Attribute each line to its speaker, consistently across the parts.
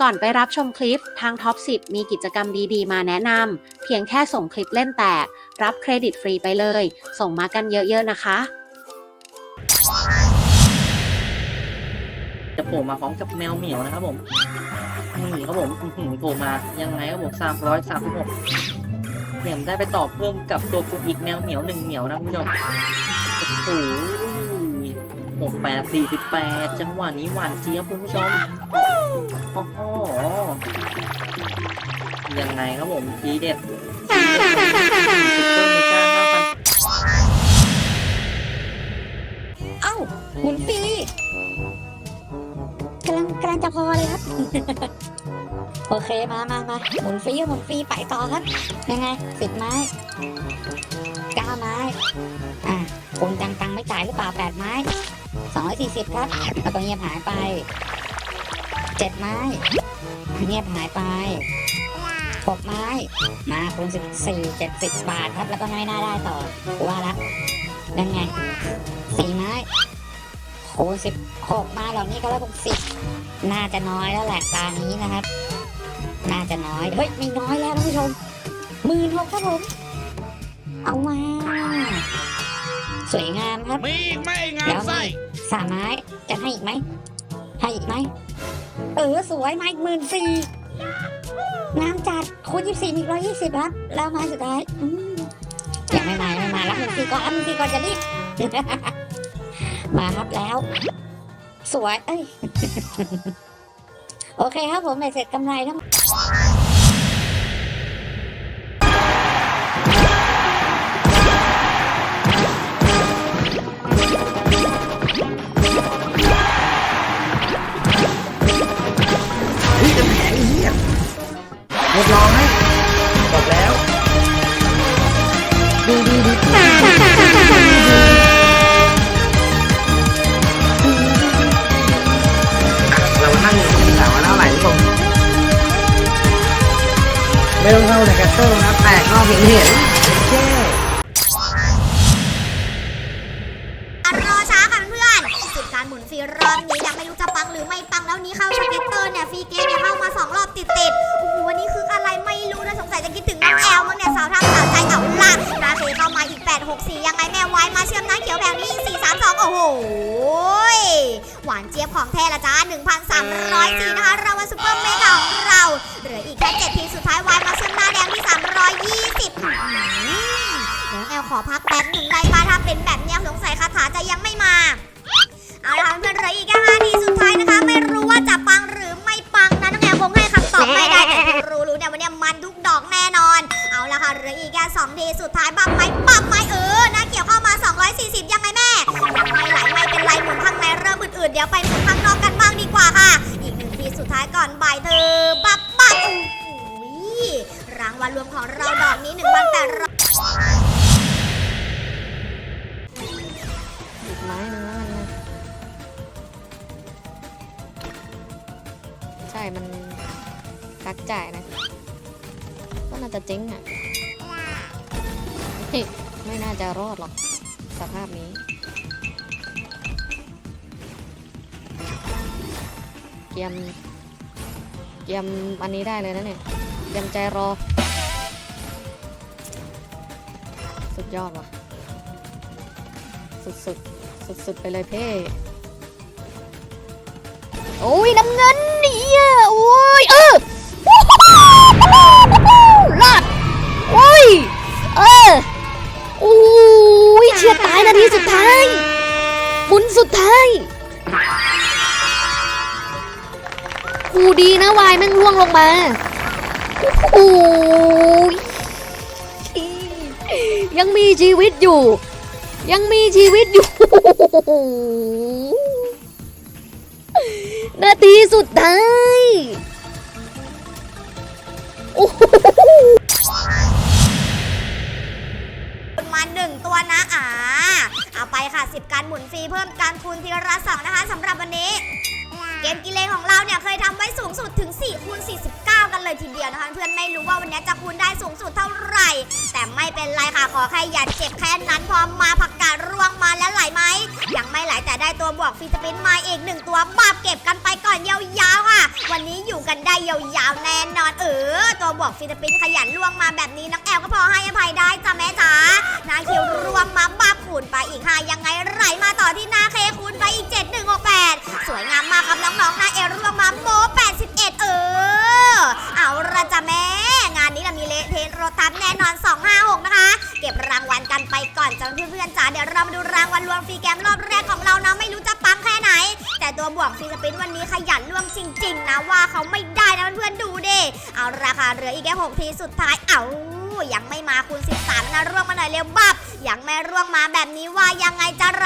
Speaker 1: ก่อนไปรับชมคลิป ทางท็อป 10 มีกิจกรรมดีๆ มาแนะนำ เพียงแค่ส่งคลิปเล่นแตก รับเครดิตฟรีไปเลย ส่งมากันเยอะๆนะคะ
Speaker 2: จะโผล่มาพร้อมกับแมวเหมียวนะครับผมนี่ครับผมอื้อหือโผล่มายังไงครับผมสามร้อยสามสิบหกเหมียวได้ไปต่อเพิ่มกับตัวกุอีกแมวเหมียวหนึ่งเหมียวนะคุณผู้ชมโอ้โหหกแปดสี่สิบแปดจังหวะนี้หวานเจี๊ยบคุณผู้ชมโอ้โห ยังไงครับผมทีเด็ดเด็ดของซุปเปอร์เมกาห้าพัน
Speaker 3: เอ้าหมุนฟีกำลังกำลังจะพอเลยครับ โอเคมามามาหมุนฟรีหมุนฟรีไปต่อครับ ยังไงสิบไม้เก้าไม้ อะคุณจังตังไม่จ่ายหรือเปล่าแปดไม้สองร้อยสี่สิบครับแล้วก็เงียบหายไปเจ็ดไม้ เงียบหายไป หกไม้ มาคูณสิบสี่เจ็ดสิบบาทครับแล้วก็ไม่น่าได้ต่อว่าละยังไงสี่ไม้โอ้สิบหกมาเหล่านี้ก็แล้วหกสิบน่าจะน้อยแล้วแหละตานี้นะครับ น่าจะน้อยเฮ้ยไม่น้อยแล้วท่านผู้ชมหมื่นหกครับผมเอามาสวยงามครับ
Speaker 4: มีอีกไหมไอ้งามไส้
Speaker 3: สามไม้จะให้อีกไหมให้อีกไหมเออสวยไม้หมื่นสี่ น้ำจัดคูณยี่สิบอีกร้อยยี่สิบครับแล้วมาสุดท้ายอืมยังไม่มาไม่มารับหมื่นสี่ก่อนรับหมื่นสี่ก่อนจะรีบ มาครับแล้ว สวย เอ้ย โอเคครับผมเบ็ดเสร็จกำไรทั้ง
Speaker 2: ตองเข้าในะแตกนอกเห็นเห็นแค่
Speaker 5: รอช้าค่ะเพื่อนสุดการหมุนฟรีรอบนี้ยังไม่รู้จะปังหรือไม่ปังแล้วนี้เข้าสเก็ตเตอร์เนี่ยฟรีเกมเนี่ยเข้ามาสองรอบติดติดๆโอ้โหวันนี้คืออะไรไม่รู้นะสงสัยจะคิดถึงน้องแอลมั้งเนี่ยสาวท่าสาวใจเอาล่ะราเคเข้ามาอีก 8 6 4 ยังไงแม่ไว้มาเชื่อมน้าเขียวแผงนี้ 4 3 2 โอ้โหหวานเจี๊ยบของแท้ละจ้า1,304นะคะรางวัลซุปเปอร์เมกาของเราเหลืออีกแค่7ทีมสุดท้ายไว้มาเชื่อมา แดงที่320หือน้องแอลขอพักแป๊บหนึ่งได้ปะถ้าเป็นแบบเนี้ยสงสัยคาถาจะยังไม่มา เอาละค่ะเพื่อนๆเหลืออีกแค่ห้าทีสุดท้ายนะคะ ไม่รู้ว่าจะปังหรือไม่ปังนะน้องแอมคงให้คำตอบไม่ได้แต่ที่รู้รู้เนี่ยวันนี้มันทุกดอกแน่นอน เอาละค่ะเหลืออีกแค่สองทีสุดท้ายบับไหมบับไหมเออน้าเขียวเข้ามา 240 ยังไงแม่ยังไม่ไหลไม่เป็นไรหมุนข้างในเริ่มอื่นๆเดี๋ยวไปหมุนข้างนอกกันบ้างดีกว่าค่ะ อีกหนึ่งทีสุดท้ายก่อนบ่ายเธอบับบับโอ้โห รางวัลรวมของเราดอกนี้1 8 0 0
Speaker 3: อีกไม้หนึงแล้วกันนะใช่มันกักจ่ายนะ ก็น่าจะเจ๊งอะเฮ้ยไม่น่าจะรอดหรอก สภาพนี้ เกียม เกียมอันนี้ได้เลยนะเนี่ย ยมใจรอ สุดยอดว่ะ สุดสุดสุดสุดๆไปเลยเพ่โอ้ยน้ำเงินเนี่ยโอ้ยเออรอดโอ้ยเออโอ้ยเชียร์ตายนาทีสุดท้ายหมุนสุดท้ายกูดีนะวายแม่งร่วงลงมา โอ้ยยังมีชีวิตอยู่ ยังมีชีวิตอยู่ นาทีสุดท้ายโอ้โห
Speaker 5: มาหนึ่งตัวนะอ่าเอาไปค่ะ 10 การหมุนฟรีเพิ่มการคูณทีละสองนะคะสำหรับวันนี้ มกิเลนของเราเนี่ยเคยทำไว้สูงสุดถึง4คูณ49 กันเลยทีเดียวนะคะ เพื่อนไม่รู้ว่าวันนี้จะคูณได้สูงสุดเท่าไหร่ แต่ไม่เป็นไรค่ะขอแค่อย่าเจ็บแค่นั้นพอมาผักกาดร่วงมาแล้วไหลไหมยังไม่ไหลแต่ได้ตัวบวกฟีสปินมาอีกหนึ่งตัวบาบเก็บกันไปก่อนยาวๆค่ะ วันนี้อยู่กันได้ฟิลิปปินอนเออตัวบวกฟีส์ขยันล่วงมาแบบนี้น้องแอลก็พอให้อภัยได้จ้ะแม่จ๋านาคิวล่วงมาบ้าคูณไปอีกห้ายังไงไหลมาต่อที่นาเค น้องๆนาเอลล่วงมาโม81 เออ เอาละจ้ะแม่ งานนี้เรามีเละเทะรถทับแน่นอน 256 นะคะ เก็บรางวัลกันไปก่อนจ้ะเพื่อนๆจ๋าเดี๋ยวเรามาดูรางวัลรวมฟรีแกมรอบแรกของเรานะไม่รู้จะปังแค่ไหน แต่ตัวบวกฟรีสปินวันนี้ขยันล่วงจริง ๆ นะว่าเขาไม่ได้นะเพื่อนๆดูดิเอาราคาเหลืออีกแค่6ทีสุดท้ายเอายังไม่มาคูณ13นะร่วงมาหน่อยเร็วบับยังไม่ร่วงมาแบบนี้ว่ายังไงจะรั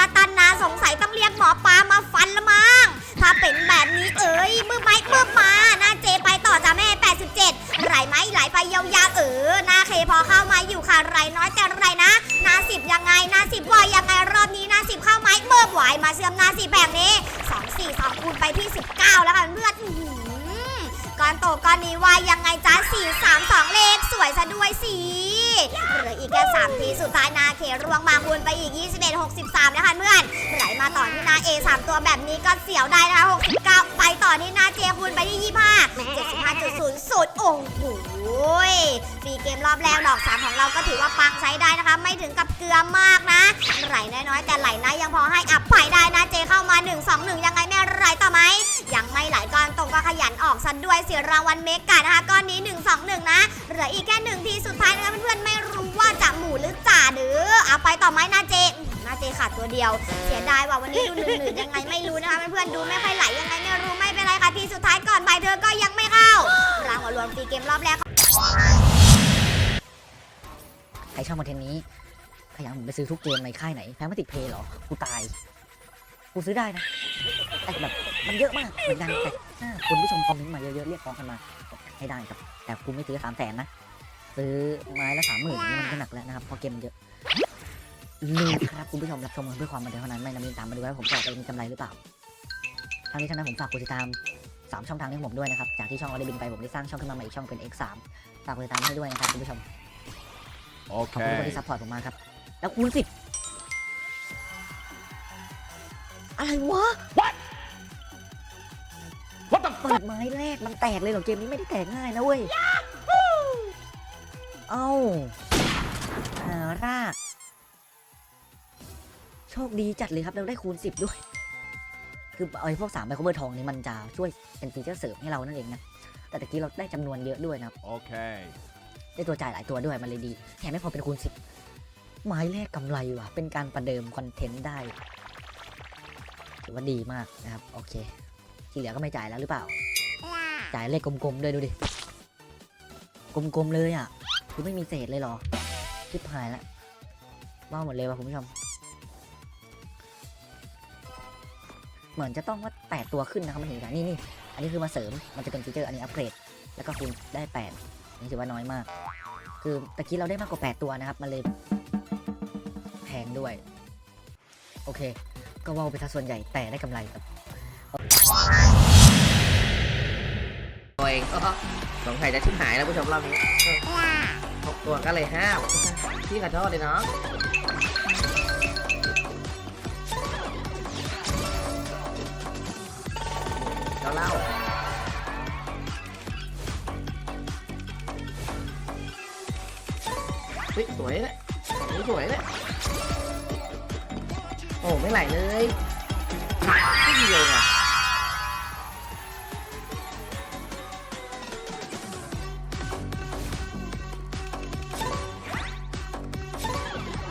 Speaker 5: เชื่อมนาสีแบบนี้ 2 4 2คูณไปที่ 19 แล้วค่ะเพื่อดก้อนโตก้อนนี้ว่ายังไงจ้า4 3 2 เลขสวยซะด้วยสีเหลืออีกแค่3ทีสุดท้ายนาเครวงมาคูณไปอีก 21 63 นะคะเพื่อน มาต่อที่นา A 3ตัวแบบนี้ก็เสียวได้นะคะ69 ไปต่อที่นาเจคูณไปที่ 25 75.00โอ้โหฟรีเกมรอบแรกดอก 3 ของเราก็ถือว่าปังใช้ได้นะคะ ไม่ถึงกับเกลือมากนะ ไหลน้อยๆ แต่ไหลนะยังพอให้อัพไปได้นะเจเข้ามา 1 2 1 ยังไงแม่ไหลต่อไหมยังไม่ไหลก้อนตรงก็ขยันออกซะด้วยเสียรางวัลเมกานะคะก้อนนี้ 1 2 1 นะ เหลืออีกแค่หนึ่งทีสุดท้ายนะคะเพื่อนๆไม่รู้ว่าจะหมูหรือจ่าหรือเอาไปต่อไหมนาเจอืมนา เจขาดตัวเดียว เสียดายว่าวันนี้ดูหนึ่งหนึ่งยังไงไม่รู้นะคะเพื่อนๆดูไม่ค่อยไหลยังไงไม่รู้ไม่เป็นไรค่ะทีสุดท้ายก่อนบ่ายเธอก็ยังไม่เข้ารางวัลรวมฟรีเกมรอบแรก
Speaker 6: ใครชอบคอนเทนต์นี้ขยันผมไปซื้อทุกเกมในค่ายไหนแพ้มาติดเพย์หรอกูตายกูซื้อได้นะแต่แบบมันเยอะมากเหมือนกันแต่คุณผู้ชมคอมเมนต์มาเยอะๆเรียกร้องกันมาให้ได้ครับ แต่กูไม่ซื้อสามแสนนะซื้อไม้ละสามหมื่นนี่มันก็หนักแล้วนะครับเพราะเกมมันเยอะ ลืมครับคุณผู้ชมรับชมกันเพื่อความบันเทิงเท่านั้นไม่นำเงินตามมาดูว่าผมจะออกไปมีกำไรหรือเปล่าทั้งนี้ทั้งนั้นผมฝากกดติดตามสามช่องทางนี้ของผมด้วยนะครับ จากที่ช่องออเดบินไปผมได้สร้างช่องขึ้นมาใหม่อีกช่องเป็น X3 ฝากกดติดตามให้ด้วยนะครับคุณผู้ชมขอบคุณทุกคนที่ซัพพอร์ตผมมากครับ แล้วคูณสิบอะไรวะ What What the เปิดไม้แรกมันแตกเลยเหรอเกมนี้ไม่ได้แตกง่ายนะเว้ย เอ้าหาราก โชคดีจัดเลยครับเราได้คูณสิบด้วย คือไอ้พวกสามใบคเบอร์ทองนี้มันจะช่วยเป็นฟีเจอร์เสริมให้เรานั่นเองนะ แต่ตะกี้เราได้จำนวนเยอะด้วยนะครับ
Speaker 7: Okay.
Speaker 6: ได้ตัวจ่ายหลายตัวด้วยมันเลยดีแถมไม่พอเป็นคูณสิบไม้แรกกำไรว่ะ เป็นการประเดิมคอนเทนต์ได้ ถือว่าดีมากนะครับ โอเค ที่เหลือก็ไม่จ่ายแล้วหรือเปล่า จ่ายเลขกลมๆด้วยดูดิ กลมๆเลยอะ คือไม่มีเศษเลยเหรอชิบหายละว่าหมดเลยว่ะคุณผู้ชม มือนจะต้องว่าแปดตัวขึ้นนะครับมันถึงจะนี่นี่อันนี้คือมาเสริมมันจะเป็นฟีเจอร์อันนี้อัปเกรด แล้วก็คูณได้แปดนี่ถือว่าน้อยมาก คือตะกี้เราได้มากกว่า8ตัวนะครับมันเลยแพงด้วย โอเค ก็ว่าไปซะส่วนใหญ่แต่ได้กำไรครับ
Speaker 8: ตัวเองก็สงสัยจะชิบหายแล้วผู้ชมรอบนี้หกตัวก็เลยห้าวพี่ขอโทษเลยเนาะ เราเล่าเฮ้ยสวยเลยนี่สวยเลยโอ้ไม่ไหลเลยไม่ดีเลยอะ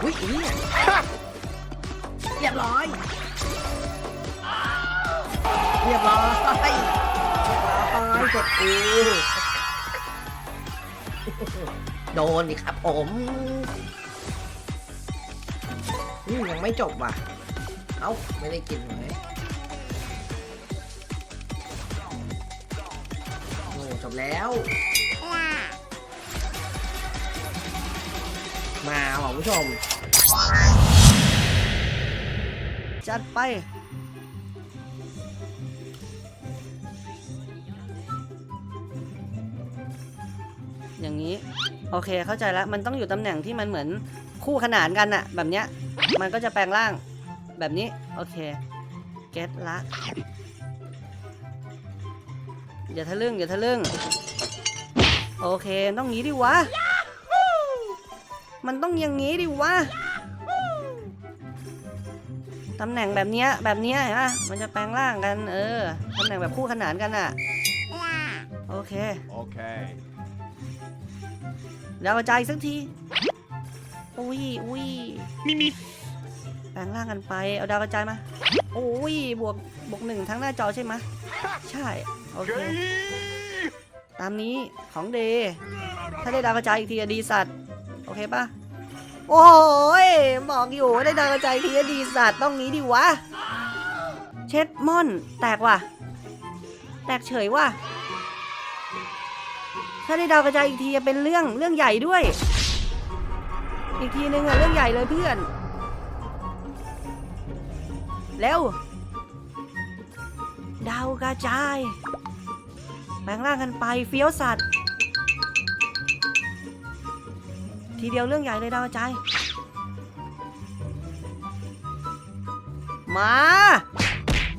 Speaker 8: อุ้ยอีเนี่ยเรียบร้อย เรียบร้อย เรียบร้อยเสร็จกูโดนดิครับผมยังไม่จบว่ะ เอ้า ไม่ได้กินเลยโอ้จบแล้ว มาว่ะผู้ชม
Speaker 6: จัดไป
Speaker 2: อย่างนี้ โอเคเข้าใจแล้วมันต้องอยู่ตำแหน่งที่มันเหมือนคู่ขนานกันอะแบบเนี้ยมันก็จะแปลงร่างแบบนี้ โอเคเก็ตละอย่าทะลึ่งอย่าทะลึ่ง
Speaker 7: โอเคต้องงี้ดิวะ มันต้องอย่างงี้ดิวะตำแหน่งแบบเนี้ยแบบเนี้ยเห็นปะมันจะแปลงร่างกัน เออตำแหน่งแบบคู่ขนานกันอะโอเค
Speaker 9: Okay.
Speaker 7: ดา วกระจายอีกสักที อุ้ยอุ้ยมีมีแปลงร่างกันไป เอาดาวกระจายมา โอ้ย บวก บวกหนึ่งทั้งหน้าจอใช่ไหมะใช่ โอเค ตามนี้ของเดย์ถ้าได้ดาวกระจายอีกทีอะดีสัตว์ โอเคปะโอ้ยบอกอยู่ว่าได้ดาวกระจายอีกทีอะดีสัตว์ต้องนี้ดิวะ เช็ดม่อน แตกว่ะ แตกเฉยว่ะ ถ้าได้ดาวกระจายอีกทีจะเป็นเรื่องเรื่องใหญ่ด้วย อีกทีนึงอะเรื่องใหญ่เลยเพื่อน แล้ว ดาวกระจายแปลงร่างกันไปเฟี้ยวสัตว์ ทีเดียวเรื่องใหญ่เลยดาวกระจายมา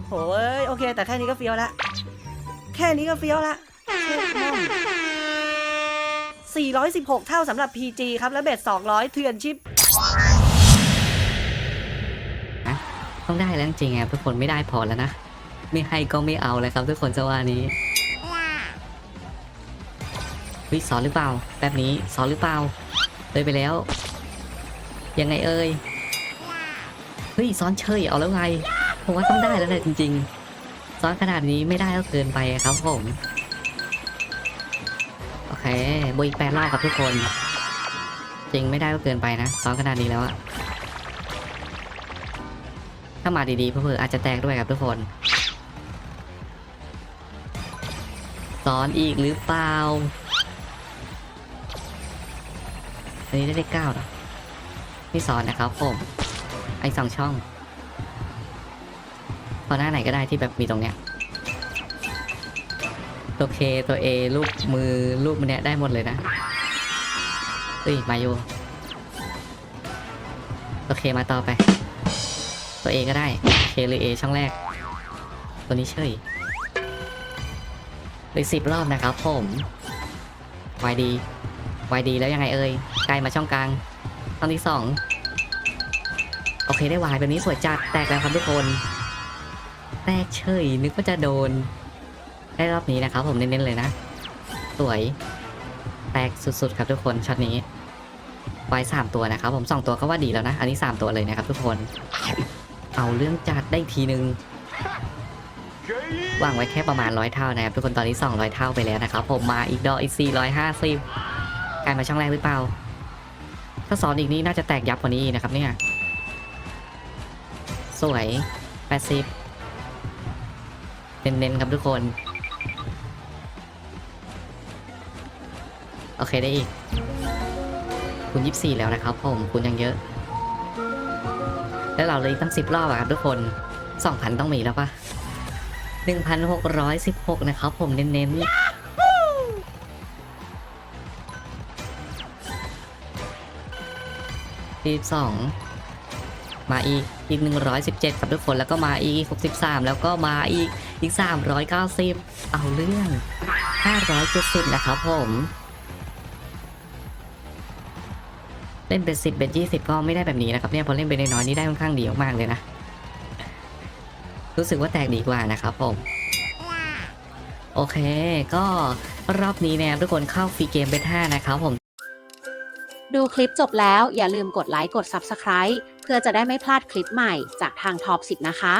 Speaker 7: โอ้ยโอเค แต่แค่นี้ก็เฟี้ยวละ แค่นี้ก็เฟี้ยวละ 416 เท่าสำหรับ PG ครับ และเบ็ด200เถื่อนชิป
Speaker 10: ต้องได้แล้วจริงๆครับทุกคนไม่ได้พอแล้วนะ ไม่ให้ก็ไม่เอาเลยครับ ทุกคนจะว่านี้วิสอนหรือเปล่าแบบนี้สอนหรือเปล่าเลยไปแล้ว ยังไงเอ่ยเฮ้ยซ้อนเฉยเอาแล้วไงผมว่าต้องได้แล้วแหละจริง ๆ ซ้อนขนาดนี้ไม่ได้ก็เกินไปครับผม เคบวกอีกแปดรอบครับทุกคน จริงไม่ได้ก็เกินไปนะซ้อนขนาดนี้แล้วอะถ้ามาดีๆเพื่ออาจจะแตกด้วยครับทุกคนซ้อนอีกหรือเปล่า อันนี้ได้เลขเก้าหรอไม่ซ้อนนะครับผม ไอ้สองช่อง พอหน้าไหนก็ได้ที่แบบมีตรงเนี้ย ตัวเคตัวเอรูปมือรูปมันเนี้ยได้หมดเลยนะเฮ้ยมาอยู่ตัวเคมาต่อไป ตัวเอก็ได้เคหรือ A ช่องแรก ตัวนี้เฉยเลยสิบรอบนะครับผมวายดีวายดีแล้วยังไงเอ่ยไกลมาช่องกลางตอนที่สองโอเคได้วายแบบนี้สวยจัดแตกแล้วครับทุกคน แตกเฉยนึกว่าจะโดน ได้รอบนี้นะครับผมเน้นๆเลยนะ สวย แตกสุดๆครับทุกคนช็อตนี้ไวายสามตัวนะครับผมสองตัวก็ว่าดีแล้วนะ อันนี้สามตัวเลยนะครับทุกคน เอาเรื่องจัดได้ทีนึงวางไว้แค่ประมาณร้อยเท่านะครับทุกคนตอนนี้200เท่าไปแล้วนะครับผมมาอีกดอกอีก450กลายมาช่องแรกหรือเปล่า ถ้าสอนอีกนี้น่าจะแตกยับกว่านี้นะครับเนี่ย สวย80เน้นๆครับทุกคน โอเคได้อีก คุณ24แล้วนะครับผมคุณยังเยอะ แล้วเราเลยตั้งสิบรอบอะครับทุกคนสองพันต้องมีแล้วปะหนึ่งพันหกร้อยสิบหกนะครับผมเน้นๆสิบสองมาอีกอีกหนึ่งร้อยสิบเจ็ดครับทุกคนแล้วก็มาอีกหกสิบสามแล้วก็มาอีกอีกสามร้อยเก้าสิบเอาเรื่องห้าร้อยเจ็ดสิบนะครับผม เล่นเป็นสิบเป็นยี่สิบก็ไม่ได้แบบนี้นะครับเนี่ยพอเล่นไปน้อยๆนี่ได้ค่อนข้างดีมากๆเลยนะ รู้สึกว่าแตกดีกว่านะครับผม โอเค ก็รอบนี้เนี่ยทุกคนเข้าฟรีเกมเป็น5นะครับผม
Speaker 1: ดูคลิปจบแล้วอย่าลืมกดไลค์กด Subscribe เพื่อจะได้ไม่พลาดคลิปใหม่จากทาง Top 10นะคะ